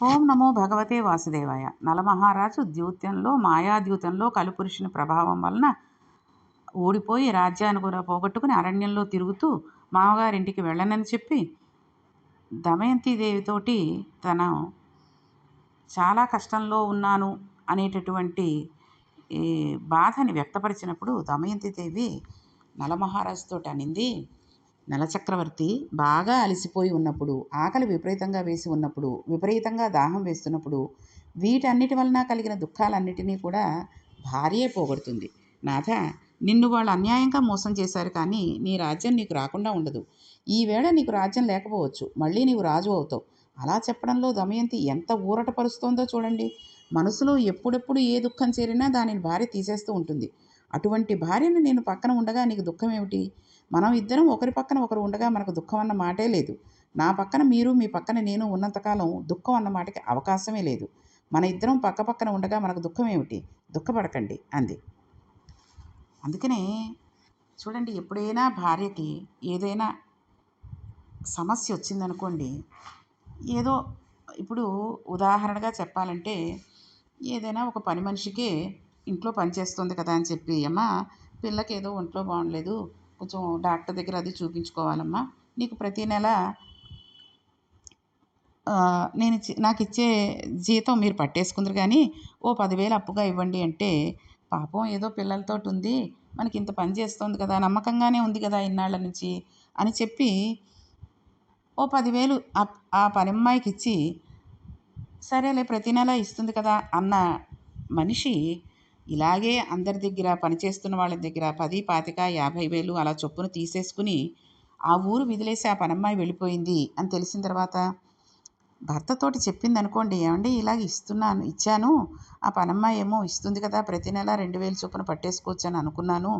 ఓం నమో భగవతే వాసుదేవాయ. నలమహారాజు ద్యూత్యంలో మాయాద్యూతంలో కలుపురుషుని ప్రభావం వలన ఓడిపోయి రాజ్యాన్ని కూడా పోగొట్టుకుని అరణ్యంలో తిరుగుతూ మామగారింటికి వెళ్ళనని చెప్పి దమయంతిదేవితోటి తన చాలా కష్టంలో ఉన్నాను అనేటటువంటి ఈ బాధని వ్యక్తపరిచినప్పుడు దమయంతిదేవి నలమహారాజుతో అనింది నలచక్రవర్తి బాగా అలసిపోయి ఉన్నప్పుడు ఆకలి విపరీతంగా వేసి ఉన్నప్పుడు విపరీతంగా దాహం వేస్తున్నప్పుడు వీటన్నిటి వలన కలిగిన దుఃఖాలన్నిటినీ కూడా భార్యే పోగొడుతుంది. నాథ నిన్ను వాళ్ళు అన్యాయంగా మోసం చేశారు కానీ నీ రాజ్యం నీకు రాకుండా ఉండదు. ఈవేళ నీకు రాజ్యం లేకపోవచ్చు. మళ్ళీ నీవు రాజు అవుతావు. అలా చెప్పడంలో దమయంతి ఎంత ఊరట పరుస్తోందో చూడండి. మనసులో ఎప్పుడెప్పుడు ఏ దుఃఖం చేరినా దానిని భార్య తీసేస్తూ ఉంటుంది. అటువంటి భార్యను నేను పక్కన ఉండగా నీకు దుఃఖం ఏమిటి మనం ఇద్దరం ఒకరి పక్కన ఒకరు ఉండగా మనకు దుఃఖం అన్న మాటే లేదు. నా పక్కన మీరు మీ పక్కన నేను ఉన్నంతకాలం దుఃఖం అన్న మాటకి అవకాశమే లేదు. మన ఇద్దరం పక్క పక్కన ఉండగా మనకు దుఃఖం ఏమిటి? దుఃఖపడకండి అంది. అందుకనే చూడండి ఎప్పుడైనా భార్యకి ఏదైనా సమస్య వచ్చిందనుకోండి ఏదో ఇప్పుడు ఉదాహరణగా చెప్పాలంటే ఏదైనా ఒక పని మనిషికి ఇంట్లో పనిచేస్తుంది కదా అని చెప్పి అమ్మ పిల్లకి ఏదో ఒంట్లో బాగుండలేదు కొంచెం డాక్టర్ దగ్గర అది చూపించుకోవాలమ్మా. నీకు ప్రతి నెల నేను నాకు ఇచ్చే జీతం మీరు పట్టేసుకుందరు కానీ ఓ పదివేలు అప్పుగా ఇవ్వండి అంటే పాపం ఏదో పిల్లలతోటి ఉంది మనకి ఇంత పని చేస్తుంది కదా నమ్మకంగానే ఉంది కదా ఇన్నాళ్ళ నుంచి అని చెప్పి ఓ పదివేలు ఆ పని అమ్మాయికి ఇచ్చి సరేలే ప్రతి నెల ఇస్తుంది కదా అన్న మనిషి ఇలాగే అందరి దగ్గర పనిచేస్తున్న వాళ్ళ దగ్గర పది పాతిక యాభై వేలు అలా చొప్పున తీసేసుకుని ఆ ఊరు విదిలేసి ఆ పనమ్మాయి వెళ్ళిపోయింది అని తెలిసిన తర్వాత భర్తతోటి చెప్పింది అనుకోండి ఏమండి ఇలాగ ఇస్తున్నాను ఇచ్చాను ఆ పనమ్మాయి ఏమో ఇస్తుంది కదా ప్రతి నెల రెండు వేలు చొప్పున పట్టేసుకోవచ్చు అని అనుకున్నాను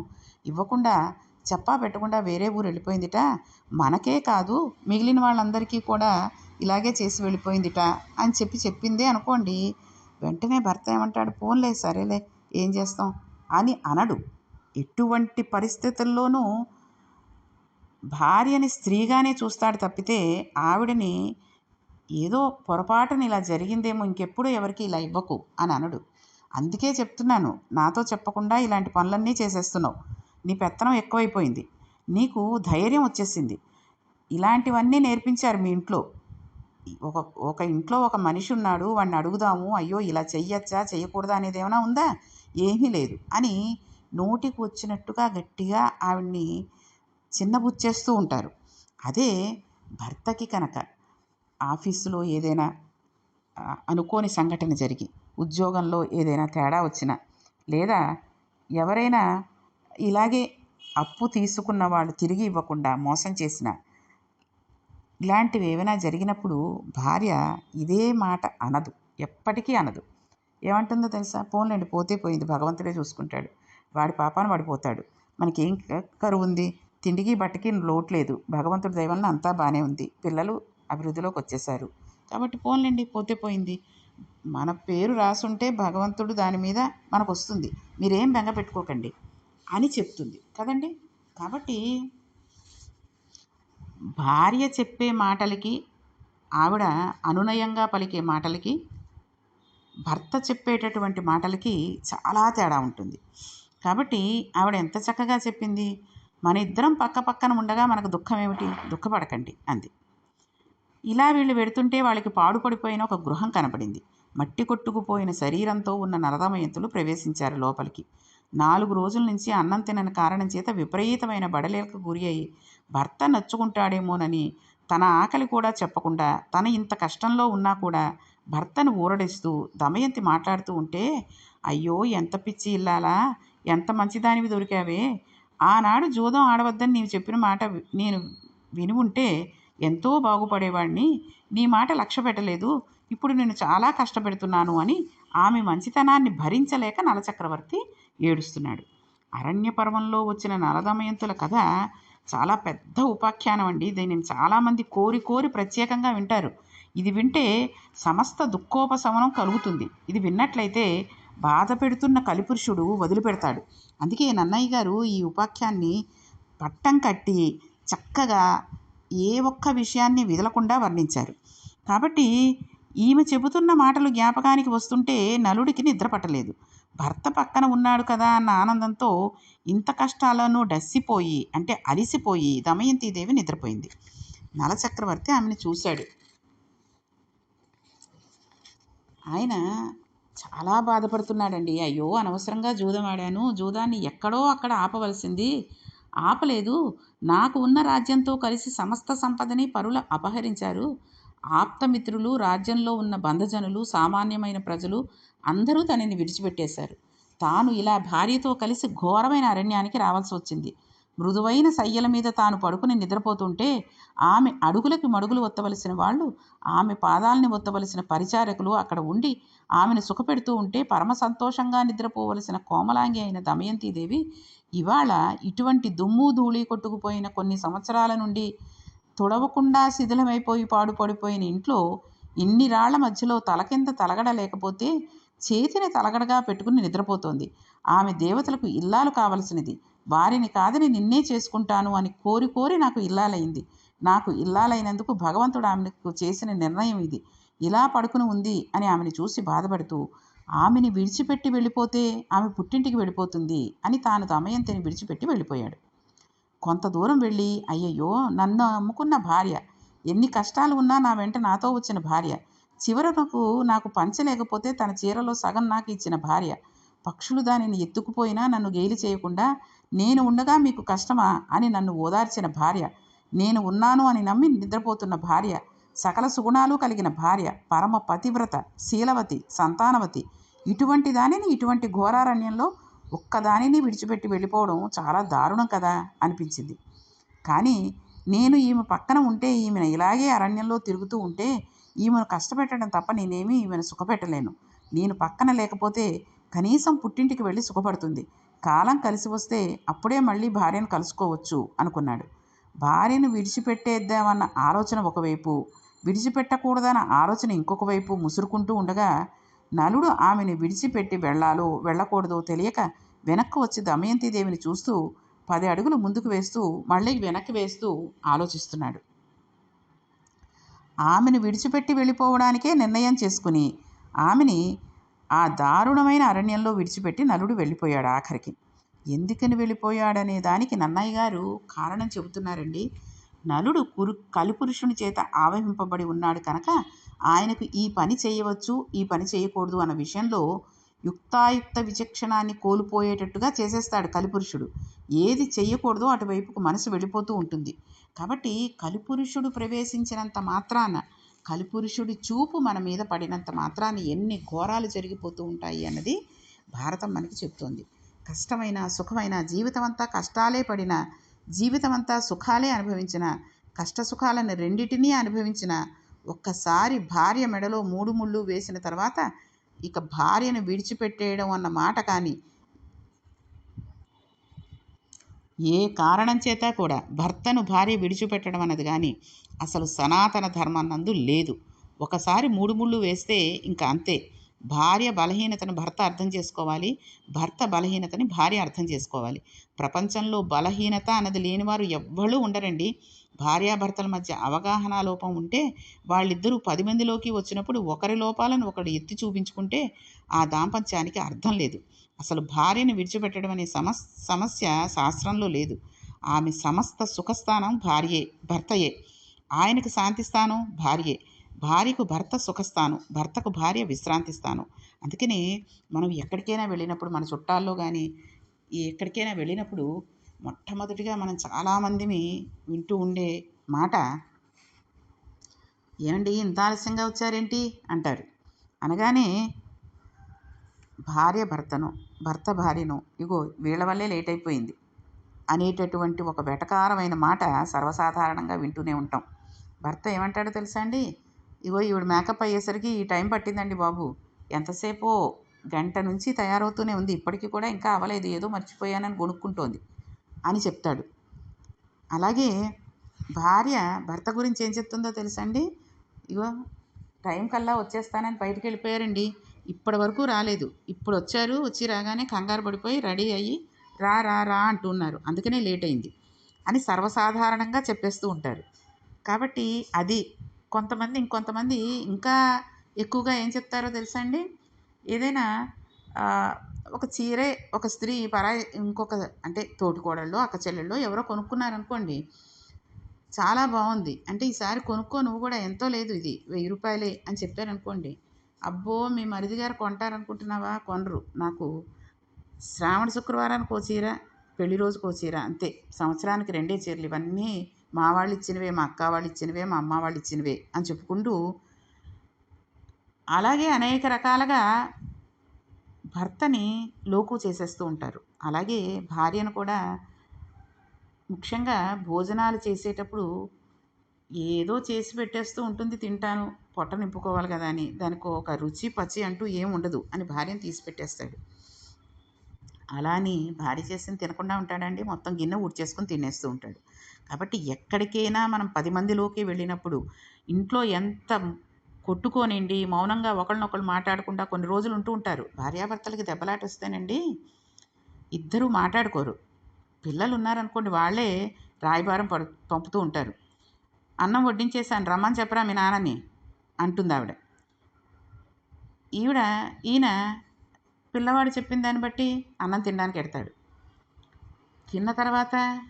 ఇవ్వకుండా చెప్పా పెట్టకుండా వేరే ఊరు వెళ్ళిపోయిందిట మనకే కాదు మిగిలిన వాళ్ళందరికీ కూడా ఇలాగే చేసి వెళ్ళిపోయిందిట అని చెప్పి చెప్పిందే అనుకోండి వెంటనే భర్త ఏమంటాడు పోన్లే సరేలే ఏం చేస్తాం? అని అనడు. ఎటువంటి పరిస్థితుల్లోనూ భార్యని స్త్రీగానే చూస్తాడు తప్పితే ఆవిడని ఏదో పొరపాటున ఇలా జరిగిందేమో ఇంకెప్పుడు ఎవరికి ఇలా ఇవ్వకు అని అనడు. అందుకే చెప్తున్నాను నాతో చెప్పకుండా ఇలాంటి పనులన్నీ చేసేస్తున్నావు. నీ పెత్తనం ఎక్కువైపోయింది. నీకు ధైర్యం వచ్చేసింది. ఇలాంటివన్నీ నేర్పించారు మీ ఇంట్లో. ఒక ఒక ఇంట్లో ఒక మనిషి ఉన్నాడు వాడిని అడుగుదాము అయ్యో ఇలా చెయ్యొచ్చా చెయ్యకూడదా అనేది ఏమైనా ఉందా? ఏమీ లేదు. అని నోటికి వచ్చినట్టుగా గట్టిగా ఆవిడ్ని చిన్నబుచ్చేస్తూ ఉంటారు. అదే భర్తకి కనుక ఆఫీసులో ఏదైనా అనుకోని సంఘటన జరిగి ఉద్యోగంలో ఏదైనా తేడా వచ్చినా లేదా ఎవరైనా ఇలాగే అప్పు తీసుకున్న వాళ్ళు తిరిగి ఇవ్వకుండా మోసం చేసిన ఇలాంటివి ఏమైనా జరిగినప్పుడు భార్య ఇదే మాట అనదు. ఎప్పటికీ అనదు. ఏమంటుందో తెలుసా? పోన్లేండి పోతే పోయింది. భగవంతుడే చూసుకుంటాడు. వాడి పాపాన వాడిపోతాడు మనకేం కరువు ఉంది? తిండికి బట్టకి లోటు లేదు. భగవంతుడి దైవలన అంతా బాగానే ఉంది. పిల్లలు అభివృద్ధిలోకి వచ్చేసారు కాబట్టి పోన్లేండి పోతే పోయింది. మన పేరు రాసుంటే భగవంతుడు దాని మీద మనకు వస్తుంది మీరేం బెంగ పెట్టుకోకండి అని చెప్తుంది. కదండి? కాబట్టి భార్య చెప్పే మాటలకి ఆవిడ అనునయంగా పలికే మాటలకి భర్త చెప్పేటటువంటి మాటలకి చాలా తేడా ఉంటుంది. కాబట్టి ఆవిడ ఎంత చక్కగా చెప్పింది? మన ఇద్దరం పక్క పక్కన ఉండగా మనకు దుఃఖం ఏమిటి? దుఃఖపడకండి అంది. ఇలా వీళ్ళు వెడుతుంటే వాళ్ళకి పాడుపడిపోయిన ఒక గృహం కనపడింది. మట్టి కొట్టుకుపోయిన శరీరంతో ఉన్న నరదమయంతులు ప్రవేశించారు లోపలికి. నాలుగు రోజుల నుంచి అన్నం తినని కారణం చేత విపరీతమైన బడలేలకు గురి అయి భర్త నచ్చుకుంటాడేమోనని తన ఆకలి కూడా చెప్పకుండా తన ఇంత కష్టంలో ఉన్నా కూడా భర్తను ఊరడిస్తూ దమయంతి మాట్లాడుతూ ఉంటే అయ్యో ఎంత పిచ్చి ఇల్లాలా ఎంత మంచిదానివి దొరికావే. ఆనాడు జూదం ఆడవద్దని నీవు చెప్పిన మాట నేను విని ఉంటే ఎంతో బాగుపడేవాడిని నీ మాట లక్ష్య పెట్టలేదు. ఇప్పుడు నేను చాలా కష్టపెడుతున్నాను అని ఆమె మంచితనాన్ని భరించలేక నలచక్రవర్తి ఏడుస్తున్నాడు. అరణ్య పర్వంలో వచ్చిన నలదమయంతుల కథ చాలా పెద్ద ఉపాఖ్యానం అండి. దీనిని చాలామంది కోరి కోరి ప్రత్యేకంగా వింటారు. ఇది వింటే సమస్త దుఃఖోపశమనం కలుగుతుంది. ఇది విన్నట్లయితే బాధ పెడుతున్న కలిపురుషుడు వదిలిపెడతాడు. అందుకే నన్నయ్య గారు ఈ ఉపాఖ్యాన్ని పట్టం కట్టి చక్కగా ఏ ఒక్క విషయాన్ని విదలకుండా వర్ణించారు. కాబట్టి ఈమె చెబుతున్న మాటలు జ్ఞాపకానికి వస్తుంటే నలుడికి నిద్ర పట్టలేదు. భర్త పక్కన ఉన్నాడు కదా అన్న ఆనందంతో ఇంత కష్టాలను డస్సిపోయి అంటే అలిసిపోయి దమయంతిదేవి నిద్రపోయింది. నలచక్రవర్తి ఆమెను చూశాడు. ఆయన చాలా బాధపడుతున్నాడండి. అయ్యో అనవసరంగా జూదం ఆడాను జూదాన్ని ఎక్కడో అక్కడ ఆపవలసింది. ఆపలేదు. నాకు ఉన్న రాజ్యంతో కలిసి సమస్త సంపదని పరుల అపహరించారు. ఆప్తమిత్రులు రాజ్యంలో ఉన్న బంధజనులు సామాన్యమైన ప్రజలు అందరూ తనని విడిచిపెట్టేశారు. తాను ఇలా భార్యతో కలిసి ఘోరమైన అరణ్యానికి రావాల్సి వచ్చింది. మృదువైన శయ్యల మీద తాను పడుకుని నిద్రపోతుంటే ఆమె అడుగులకి మడుగులు ఒత్తవలసిన వాళ్ళు ఆమె పాదాలని ఒత్తవలసిన పరిచారకులు అక్కడ ఉండి ఆమెను సుఖపెడుతూ ఉంటే పరమ సంతోషంగా నిద్రపోవలసిన కోమలాంగి అయిన దమయంతిదేవి ఇవాళ ఇటువంటి దుమ్ము ధూళి కొట్టుకుపోయిన కొన్ని సంవత్సరాల నుండి తుడవకుండా శిథిలమైపోయి పాడుపడిపోయిన ఇంట్లో ఇన్ని రాళ్ళ మధ్యలో తలకింద తలగడ లేకపోతే చేతిని తలగడగా పెట్టుకుని నిద్రపోతోంది. ఆమె దేవతలకు ఇల్లాలు కావలసినది. వారిని కాదని నిన్నే చేసుకుంటాను అని కోరి కోరి నాకు ఇల్లాలైంది. నాకు ఇల్లాలైనందుకు భగవంతుడు ఆమెకు చేసిన నిర్ణయం ఇది. ఇలా పడుకుని ఉంది అని ఆమెను చూసి బాధపడుతూ ఆమెని విడిచిపెట్టి వెళ్ళిపోతే ఆమె పుట్టింటికి వెళ్ళిపోతుంది అని తాను దమయంతిని విడిచిపెట్టి వెళ్ళిపోయాడు. కొంత దూరం వెళ్ళి అయ్యయ్యో నన్ను అమ్ముకున్న భార్య. ఎన్ని కష్టాలు ఉన్నా నా వెంట నాతో వచ్చిన భార్య. చివరకు నాకు పంచలేకపోతే తన చీరలో సగం నాకు ఇచ్చిన భార్య. పక్షులు దానిని ఎత్తుకుపోయినా నన్ను గేలి చేయకుండా నేను ఉండగా మీకు కష్టమా అని నన్ను ఓదార్చిన భార్య. నేను ఉన్నాను అని నమ్మి నిద్రపోతున్న భార్య. సకల సుగుణాలు కలిగిన భార్య. పరమ పతివ్రత శీలవతి సంతానవతి. ఇటువంటి దానిని ఇటువంటి ఘోరారణ్యంలో ఒక్కదానిని విడిచిపెట్టి వెళ్ళిపోవడం చాలా దారుణం కదా అనిపించింది. కానీ నేను ఈమె పక్కన ఉంటే ఈమెను ఇలాగే అరణ్యంలో తిరుగుతూ ఉంటే ఈమెను కష్టపెట్టడం తప్ప నేనేమీ ఈమెను సుఖపెట్టలేను. నేను పక్కన లేకపోతే కనీసం పుట్టింటికి వెళ్ళి సుఖపడుతుంది. కాలం కలిసి వస్తే అప్పుడే మళ్ళీ భార్యను కలుసుకోవచ్చు అనుకున్నాడు. భార్యను విడిచిపెట్టేద్దామన్న ఆలోచన ఒకవైపు విడిచిపెట్టకూడదన్న ఆలోచన ఇంకొక వైపు ముసురుకుంటూ ఉండగా నలుడు ఆమెను విడిచిపెట్టి వెళ్ళాలో వెళ్ళకూడదో తెలియక వెనక్కు వచ్చి దమయంతి దేవిని చూస్తూ పది అడుగులు ముందుకు వేస్తూ మళ్ళీ వెనక్కి వేస్తూ ఆలోచిస్తున్నాడు. ఆమెను విడిచిపెట్టి వెళ్ళిపోవడానికే నిర్ణయం చేసుకుని ఆమెని ఆ దారుణమైన అరణ్యంలో విడిచిపెట్టి నలుడు వెళ్ళిపోయాడు ఆఖరికి. ఎందుకని వెళ్ళిపోయాడనే దానికి నన్నయ్య గారు కారణం చెబుతున్నారండి. నలుడు కురు కలిపురుషుని చేత ఆవహింపబడి ఉన్నాడు కనుక ఆయనకు ఈ పని చేయవచ్చు ఈ పని చేయకూడదు అన్న విషయంలో యుక్తాయుక్త విచక్షణాన్ని కోల్పోయేటట్టుగా చేసేస్తాడు కలిపురుషుడు. ఏది చెయ్యకూడదో అటువైపుకు మనసు వెళ్ళిపోతూ ఉంటుంది. కాబట్టి కలిపురుషుడు ప్రవేశించినంత మాత్రాన కలిపురుషుడి చూపు మన మీద పడినంత మాత్రాన ఎన్ని ఘోరాలు జరిగిపోతూ ఉంటాయి అన్నది భారతం మనకి చెప్తోంది. కష్టమైన సుఖమైన జీవితం అంతా కష్టాలే పడిన జీవితం అంతా సుఖాలే అనుభవించిన కష్ట సుఖాలను రెండిటినీ అనుభవించిన ఒక్కసారి భార్య మెడలో మూడు ముళ్ళు వేసిన తర్వాత ఇక భార్యను విడిచిపెట్టేయడం అన్న మాట కానీ ఏ కారణం చేత కూడా భర్తను భార్య విడిచిపెట్టడం అన్నది కానీ అసలు సనాతన ధర్మం లేదు. ఒకసారి మూడు ముళ్ళు వేస్తే ఇంకా అంతే. భార్య బలహీనతను భర్త అర్థం చేసుకోవాలి. భర్త బలహీనతని భార్య అర్థం చేసుకోవాలి. ప్రపంచంలో బలహీనత అన్నది లేనివారు ఎవ్వరూ ఉండరండి. భార్యాభర్తల మధ్య అవగాహన లోపం ఉంటే వాళ్ళిద్దరూ పది మందిలోకి వచ్చినప్పుడు ఒకరి లోపాలను ఒకడు ఎత్తి చూపించుకుంటే ఆ దాంపత్యానికి అర్థం లేదు. అసలు భార్యను విడిచిపెట్టడం అనే సమస్ సమస్య శాస్త్రంలో లేదు. ఆమె సమస్త సుఖస్థానం భార్యే భర్తయే. ఆయనకు శాంతి స్థానం భార్యే. భార్యకు భర్త సుఖస్థానం భర్తకు భార్య విశ్రాంతి స్థానం అందుకని మనం ఎక్కడికైనా వెళ్ళినప్పుడు మన చుట్టాల్లో కానీ ఎక్కడికైనా వెళ్ళినప్పుడు మొట్టమొదటిగా మనం చాలామందిని వింటూ ఉండే మాట ఏమండి ఇంత ఆలస్యంగా వచ్చారేంటి? అంటారు. అనగానే భార్య భర్తను భర్త భార్యను ఇగో వీళ్ళ వల్లే లేట్ అయిపోయింది అనేటటువంటి ఒక వెటకారమైన మాట సర్వసాధారణంగా వింటూనే ఉంటాం. భర్త ఏమంటాడో తెలుసా అండి? ఇగో ఈవిడ మేకప్ అయ్యేసరికి ఈ టైం పట్టిందండి బాబు. ఎంతసేపో గంట నుంచి తయారవుతూనే ఉంది. ఇప్పటికీ కూడా ఇంకా అవ్వలేదు ఏదో మర్చిపోయానని కొనుక్కుంటోంది అని చెప్తాడు. అలాగే భార్య భర్త గురించి ఏం చెప్తుందో తెలుసండి? ఇగో టైం కల్లా వచ్చేస్తానని బయటికి వెళ్ళిపోయారండి. ఇప్పటి వరకు రాలేదు. ఇప్పుడు వచ్చారు వచ్చి రాగానే కంగారు పడిపోయి రెడీ అయ్యి రా రా రా అంటున్నారు. అందుకనే లేట్ అయింది అని సర్వసాధారణంగా చెప్పేస్తూ ఉంటారు. కాబట్టి అది కొంతమంది ఇంకొంతమంది ఇంకా ఎక్కువగా ఏం చెప్తారో తెలుసా అండి ఏదైనా ఒక చీరే ఒక స్త్రీ పరాయి ఇంకొక అంటే తోటికోడళ్ళు అక్క చెల్లెళ్ళు ఎవరో కొనుక్కున్నారనుకోండి చాలా బాగుంది. అంటే ఈసారి కొనుక్కో నువ్వు కూడా ఎంతో లేదు ఇది వెయ్యి రూపాయలే అని చెప్పారనుకోండి అబ్బో మీ మరిది గారు కొంటారనుకుంటున్నావా? కొనరు. నాకు శ్రావణ శుక్రవారానికి ఓ చీర పెళ్ళి రోజుకు ఓ చీర అంతే. సంవత్సరానికి రెండే చీరలు. ఇవన్నీ మా వాళ్ళు ఇచ్చినవే మా అక్క వాళ్ళు ఇచ్చినవే మా అమ్మ వాళ్ళు ఇచ్చినవే అని చెప్పుకుంటూ అలాగే అనేక రకాలుగా భర్తని లోకు చేసేస్తూ ఉంటారు. అలాగే భార్యను కూడా ముఖ్యంగా భోజనాలు చేసేటప్పుడు ఏదో చేసి పెట్టేస్తూ ఉంటుంది తింటాను పొట్ట నింపుకోవాలి కదా అని. దానికి ఒక రుచి పచ్చి అంటూ ఏం ఉండదు అని భార్యను తీసి పెట్టేస్తాడు. అలా అని భార్య చేసిన తినకుండా ఉంటాడండి. మొత్తం గిన్నె ఊడ్చేసుకొని తినేస్తూ ఉంటాడు. కాబట్టి ఎక్కడికైనా మనం పది మందిలోకి వెళ్ళినప్పుడు ఇంట్లో ఎంత కొట్టుకోనిండి మౌనంగా ఒకళ్ళనొకళ్ళు మాట్లాడకుండా కొన్ని రోజులు ఉంటూ ఉంటారు. భార్యాభర్తలకి దెబ్బలాట వస్తేనండి ఇద్దరూ మాట్లాడుకోరు. పిల్లలు ఉన్నారనుకోండి వాళ్ళే రాయబారం పడు పంపుతూ ఉంటారు. అన్నం వడ్డించేసాను రమ్మని చెప్పరా మీ నాన్నని అంటుంది ఆవిడ ఈవిడ ఈయన పిల్లవాడు చెప్పిన దాన్ని బట్టి అన్నం తినడానికి ఎడతాడు. తిన్న తర్వాత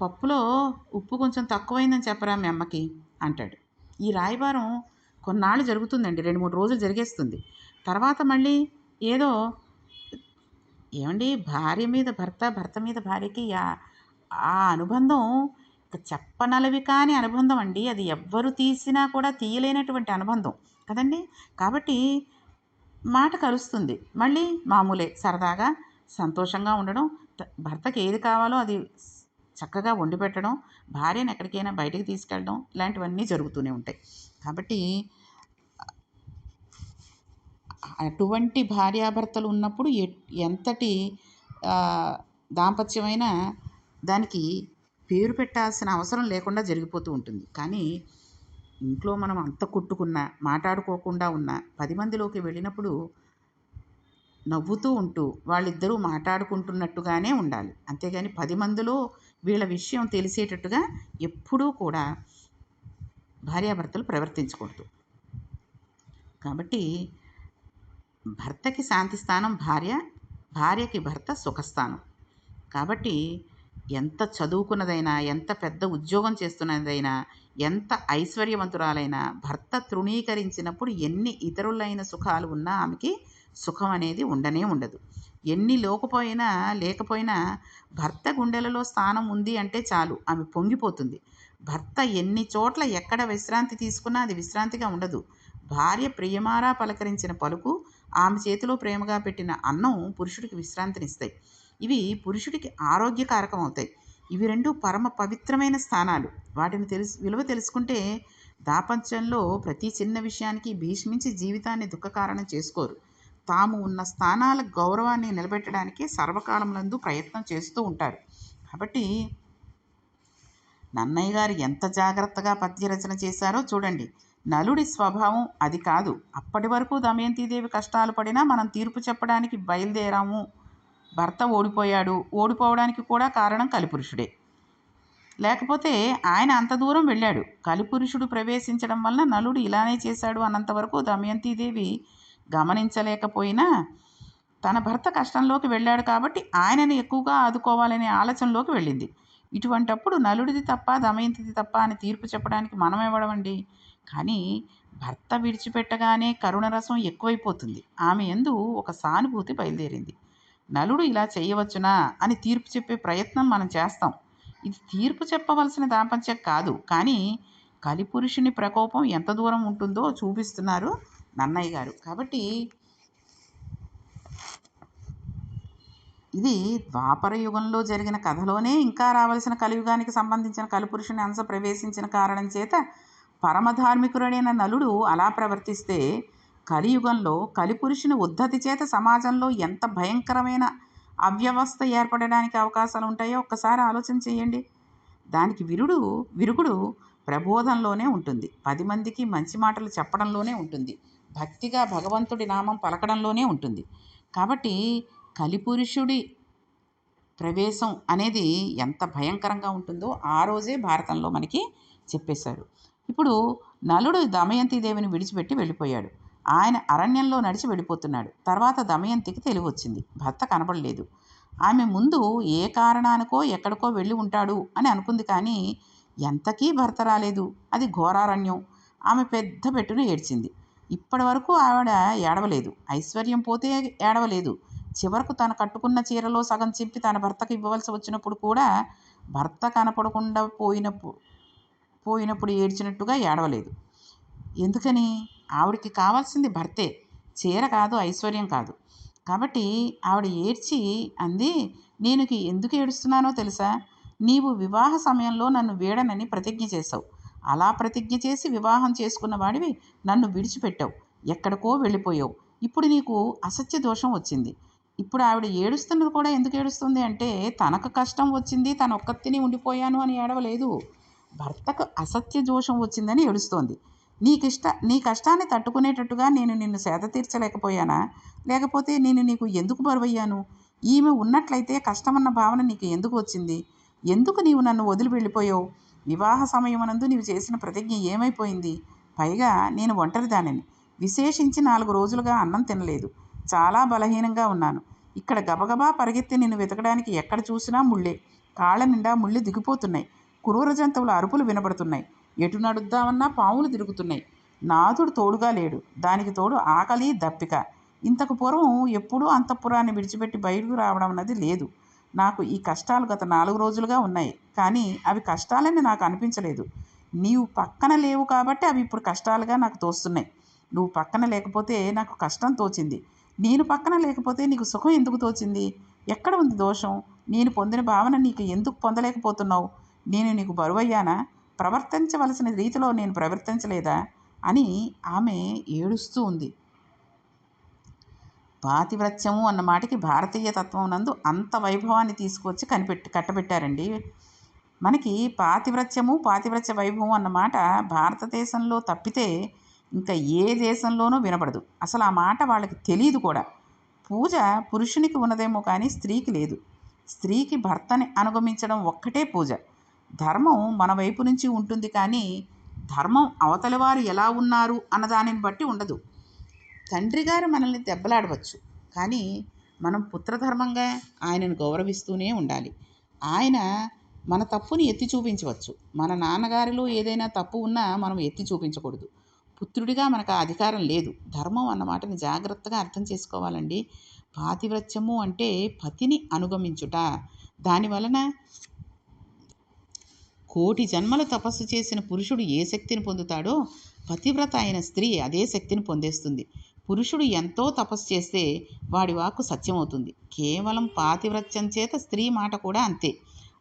పప్పులో ఉప్పు కొంచెం తక్కువైందని చెప్పరా మీ అమ్మకి అంటాడు. ఈ రాయబారం కొన్నాళ్ళు జరుగుతుందండి. రెండు మూడు రోజులు జరిగేస్తుంది. తర్వాత మళ్ళీ ఏదో ఏమండి భార్య మీద భర్త భర్త మీద భార్యకి ఆ- అనుబంధం ఇక చెప్పనలవి కాని అనుబంధం అండి. అది ఎవ్వరు తీసినా కూడా తీయలేనటువంటి అనుబంధం కదండి. కాబట్టి మాట కలుస్తుంది. మళ్ళీ మామూలే సరదాగా సంతోషంగా ఉండడం. త- భర్తకి ఏది కావాలో అది చక్కగా వండి పెట్టడం భార్యను ఎక్కడికైనా బయటికి తీసుకెళ్ళడం ఇలాంటివన్నీ జరుగుతూనే ఉంటాయి. కాబట్టి అటువంటి భార్యాభర్తలు ఉన్నప్పుడు ఎ- ఎంతటి దాంపత్యమైన దానికి పేరు పెట్టాల్సిన అవసరం లేకుండా జరిగిపోతూ ఉంటుంది. కానీ ఇంట్లో మనం అంత కొట్టుకున్నా మాట్లాడుకోకుండా ఉన్నా పది మందిలోకి వెళ్ళినప్పుడు నవ్వుతూ ఉంటూ వాళ్ళిద్దరూ మాట్లాడుకుంటున్నట్టుగానే ఉండాలి. అంతేగాని పది మందిలో వీళ్ళ విషయం తెలిసేటట్టుగా ఎప్పుడూ కూడా భార్యాభర్తలు ప్రవర్తించకూడదు. కాబట్టి భర్తకి శాంతి స్థానం భార్య భార్యకి భర్త సుఖస్థానం. కాబట్టి ఎంత చదువుకున్నదైనా ఎంత పెద్ద ఉద్యోగం చేస్తున్నదైనా ఎంత ఐశ్వర్యవంతురాలైనా భర్త తృణీకరించినప్పుడు ఎన్ని ఇతరులైన సుఖాలు ఉన్నా ఆమెకి సుఖం అనేది ఉండనే ఉండదు. ఎన్ని లోకపోయినా లేకపోయినా భర్త గుండెలలో స్థానం ఉంది అంటే చాలు ఆమె పొంగిపోతుంది. భర్త ఎన్ని చోట్ల ఎక్కడ విశ్రాంతి తీసుకున్నా అది విశ్రాంతిగా ఉండదు. భార్య ప్రియమారా పలకరించిన పలుకు ఆమె చేతిలో ప్రేమగా పెట్టిన అన్నం పురుషుడికి విశ్రాంతినిస్తాయి. ఇవి పురుషుడికి ఆరోగ్యకారకం అవుతాయి. ఇవి రెండు పరమ పవిత్రమైన స్థానాలు. వాటిని తెలుసు విలువ తెలుసుకుంటే దాపంచంలో ప్రతి చిన్న విషయానికి భీష్మించి జీవితాన్ని దుఃఖకారణం చేసుకోరు. తాము ఉన్న స్థానాల గౌరవాన్ని నిలబెట్టడానికి సర్వకాలములందు ప్రయత్నం చేస్తూ ఉంటారు. కాబట్టి నన్నయ్య గారు ఎంత జాగ్రత్తగా పద్యరచన చేశారో చూడండి. నలుడి స్వభావం అది కాదు. అప్పటి వరకు దమయంతిదేవి కష్టాలు పడినా మనం తీర్పు చెప్పడానికి బయలుదేరాము. భర్త ఓడిపోయాడు. ఓడిపోవడానికి కూడా కారణం కలిపురుషుడే. లేకపోతే ఆయన అంత దూరం వెళ్ళాడు. కలిపురుషుడు ప్రవేశించడం వలన నలుడు ఇలానే చేశాడు అన్నంతవరకు దమయంతిదేవి గమనించలేకపోయినా తన భర్త కష్టంలోకి వెళ్ళాడు కాబట్టి ఆయనని ఎక్కువగా ఆదుకోవాలనే ఆలోచనలోకి వెళ్ళింది. ఇటువంటప్పుడు నలుడిది తప్ప దమయంతిది తప్ప అని తీర్పు చెప్పడానికి మనం ఇవ్వడమండి కానీ భర్త విడిచిపెట్టగానే కరుణరసం ఎక్కువైపోతుంది. ఆమె ఎందు ఒక సానుభూతి బయలుదేరింది. నలుడు ఇలా చేయవచ్చునా అని తీర్పు చెప్పే ప్రయత్నం మనం చేస్తాం. ఇది తీర్పు చెప్పవలసిన దాంపత్యం కాదు. కానీ కలిపురుషుని ప్రకోపం ఎంత దూరం ఉంటుందో చూపిస్తున్నారు నన్నయ్య గారు. కాబట్టి ఇది ద్వాపర యుగంలో జరిగిన కథలోనే ఇంకా రావలసిన కలియుగానికి సంబంధించిన కలిపురుషుని అంశ ప్రవేశించిన కారణం చేత పరమధార్మికుడైన నలుడు అలా ప్రవర్తిస్తే కలియుగంలో కలిపురుషుని ఉద్ధతి చేత సమాజంలో ఎంత భయంకరమైన అవ్యవస్థ ఏర్పడడానికి అవకాశాలు ఉంటాయో ఒక్కసారి ఆలోచన చేయండి. దానికి విరుడు విరుగుడు ప్రబోధంలోనే ఉంటుంది. పది మందికి మంచి మాటలు చెప్పడంలోనే ఉంటుంది. భక్తిగా భగవంతుడి నామం పలకడంలోనే ఉంటుంది. కాబట్టి కలిపురుషుడి ప్రవేశం అనేది ఎంత భయంకరంగా ఉంటుందో ఆ రోజే భారతంలో మనకి చెప్పేశారు. ఇప్పుడు నలుడు దమయంతి దేవిని విడిచిపెట్టి వెళ్ళిపోయాడు. ఆయన అరణ్యంలో నడిచి వెళ్ళిపోతున్నాడు. తర్వాత దమయంతికి తెలివి వచ్చింది. భర్త కనబడలేదు. ఆమె ముందు ఏ కారణానికో ఎక్కడికో వెళ్ళి ఉంటాడు అని అనుకుంది కానీ ఎంతకీ భర్త రాలేదు. అది ఘోరారణ్యం. ఆమె పెద్ద పెట్టును ఏడ్చింది. ఇప్పటి వరకు ఆవిడ ఏడవలేదు. ఐశ్వర్యం పోతే ఏడవలేదు. చివరకు తను కట్టుకున్న చీరలో సగం చింపి తన భర్తకు ఇవ్వవలసి వచ్చినప్పుడు కూడా భర్త కనపడకుండా పోయినప్పుడు పోయినప్పుడు ఏడ్చినట్టుగా ఏడవలేదు. ఎందుకని? ఆవిడకి కావాల్సింది భర్తే. చీర కాదు ఐశ్వర్యం కాదు. కాబట్టి ఆవిడ ఏడ్చి అంది నేను ఎందుకు ఏడుస్తున్నానో తెలుసా? నీవు వివాహ సమయంలో నన్ను వీడనని ప్రతిజ్ఞ చేశావు. అలా ప్రతిజ్ఞ చేసి వివాహం చేసుకున్న వాడివి నన్ను విడిచిపెట్టావు. ఎక్కడికో వెళ్ళిపోయావు. ఇప్పుడు నీకు అసత్య దోషం వచ్చింది. ఇప్పుడు ఆవిడ ఏడుస్తున్నది కూడా ఎందుకు ఏడుస్తుంది అంటే తనకు కష్టం వచ్చింది తన ఒక్కతిని ఉండిపోయాను అని ఏడవలేదు. భర్తకు అసత్య దోషం వచ్చిందని ఏడుస్తోంది. నీకిష్ట నీ కష్టాన్ని తట్టుకునేటట్టుగా నేను నిన్ను సేద తీర్చలేకపోయానా? లేకపోతే నేను నీకు ఎందుకు బరువయ్యాను? ఈమె ఉన్నట్లయితే కష్టమన్న భావన నీకు ఎందుకు వచ్చింది? ఎందుకు నీవు నన్ను వదిలి వెళ్ళిపోయావు? వివాహ సమయమునందు నీవు చేసిన ప్రతిజ్ఞ ఏమైపోయింది? పైగా నేను ఒంటరిదానిని. విశేషించి నాలుగు రోజులుగా అన్నం తినలేదు. చాలా బలహీనంగా ఉన్నాను. ఇక్కడ గబగబా పరిగెత్తి నిన్ను వెతకడానికి ఎక్కడ చూసినా ముళ్ళే. కాళ్ళ నిండా ముళ్ళు దిగిపోతున్నాయి. క్రూర జంతువుల అరుపులు వినబడుతున్నాయి. ఎటు నడుద్దామన్నా పాములు తిరుగుతున్నాయి. నాథుడు తోడుగా లేడు. దానికి తోడు ఆకలి దప్పిక. ఇంతకు పూర్వం ఎప్పుడూ అంతఃపురాన్ని విడిచిపెట్టి బయటకు రావడం అన్నది లేదు. నాకు ఈ కష్టాలు గత నాలుగు రోజులుగా ఉన్నాయి. కానీ అవి కష్టాలని నాకు అనిపించలేదు. నీవు పక్కన లేవు కాబట్టి అవి ఇప్పుడు కష్టాలుగా నాకు తోస్తున్నాయి. నువ్వు పక్కన లేకపోతే నాకు కష్టం తోచింది. నేను పక్కన లేకపోతే నీకు సుఖం ఎందుకు తోచింది? ఎక్కడ ఉంది దోషం? నేను పొందిన భావన నీకు ఎందుకు పొందలేకపోతున్నావు? నేను నీకు బరువయ్యానా? ప్రవర్తించవలసిన రీతిలో నేను ప్రవర్తించలేదా? అని ఆమె ఏడుస్తూ ఉంది. పాతివ్రత్యము అన్న మాటకి భారతీయ తత్వం నందు అంత వైభవాన్ని తీసుకొచ్చి కనిపెట్టి కట్టబెట్టారండి. మనకి పాతివ్రత్యము పాతివ్రత్య వైభవం అన్న మాట భారతదేశంలో తప్పితే ఇంకా ఏ దేశంలోనూ వినపడదు అసలు ఆ మాట వాళ్ళకి తెలియదు కూడా. పూజ పురుషునికి ఉన్నదేమో కానీ స్త్రీకి లేదు. స్త్రీకి భర్తని అనుగమించడం ఒక్కటే పూజ. ధర్మం మన వైపు నుంచి ఉంటుంది కానీ ధర్మం అవతలి వారు ఎలా ఉన్నారు అన్న దానిని బట్టి ఉండదు. తండ్రి గారు మనల్ని దెబ్బలాడవచ్చు. కానీ మనం పుత్రధర్మంగా ఆయనను గౌరవిస్తూనే ఉండాలి. ఆయన మన తప్పుని ఎత్తి చూపించవచ్చు. మన నాన్నగారిలో ఏదైనా తప్పు ఉన్నా మనం ఎత్తి చూపించకూడదు. పుత్రుడిగా మనకు ఆ అధికారం లేదు. ధర్మం అన్న మాటని జాగ్రత్తగా అర్థం చేసుకోవాలండి. పాతివ్రత్యము అంటే పతిని అనుగమించుట. దాని వలన కోటి జన్మలు తపస్సు చేసిన పురుషుడు ఏ శక్తిని పొందుతాడో పతివ్రత అయిన స్త్రీ అదే శక్తిని పొందేస్తుంది. పురుషుడు ఎంతో తపస్సు చేస్తే వాడి వాక్కు సత్యమవుతుంది. కేవలం పాతివ్రత్యం చేత స్త్రీ మాట కూడా అంతే.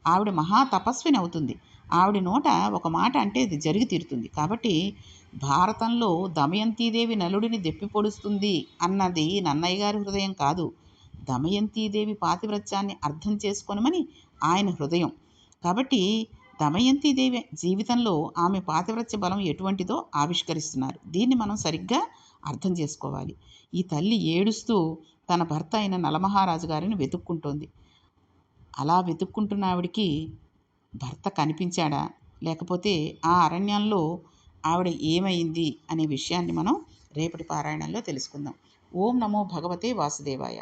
ఆవిడ మహా తపస్విని అవుతుంది. ఆవిడ నోట ఒక మాట అంటే ఇది జరిగి తీరుతుంది. కాబట్టి భారతంలో దమయంతీదేవి నలుడిని దెప్పి పొడుస్తుంది అన్నది నన్నయ్య గారి హృదయం కాదు. దమయంతీదేవి పాతివ్రత్యాన్ని అర్థం చేసుకోనమని ఆయన హృదయం. కాబట్టి దమయంతీదేవి జీవితంలో ఆమె పాతివ్రత్య బలం ఎటువంటిదో ఆవిష్కరిస్తున్నారు. దీన్ని మనం సరిగ్గా అర్థం చేసుకోవాలి. ఈ తల్లి ఏడుస్తూ తన భర్త అయిన నలమహారాజు గారిని వెతుక్కుంటోంది. అలా వెతుక్కుంటున్న ఆవిడికి భర్త కనిపించాడా? లేకపోతే ఆ అరణ్యంలో ఆవిడ ఏమైంది అనే విషయాన్ని మనం రేపటి పారాయణంలో తెలుసుకుందాం. ఓం నమో భగవతే వాసుదేవాయ.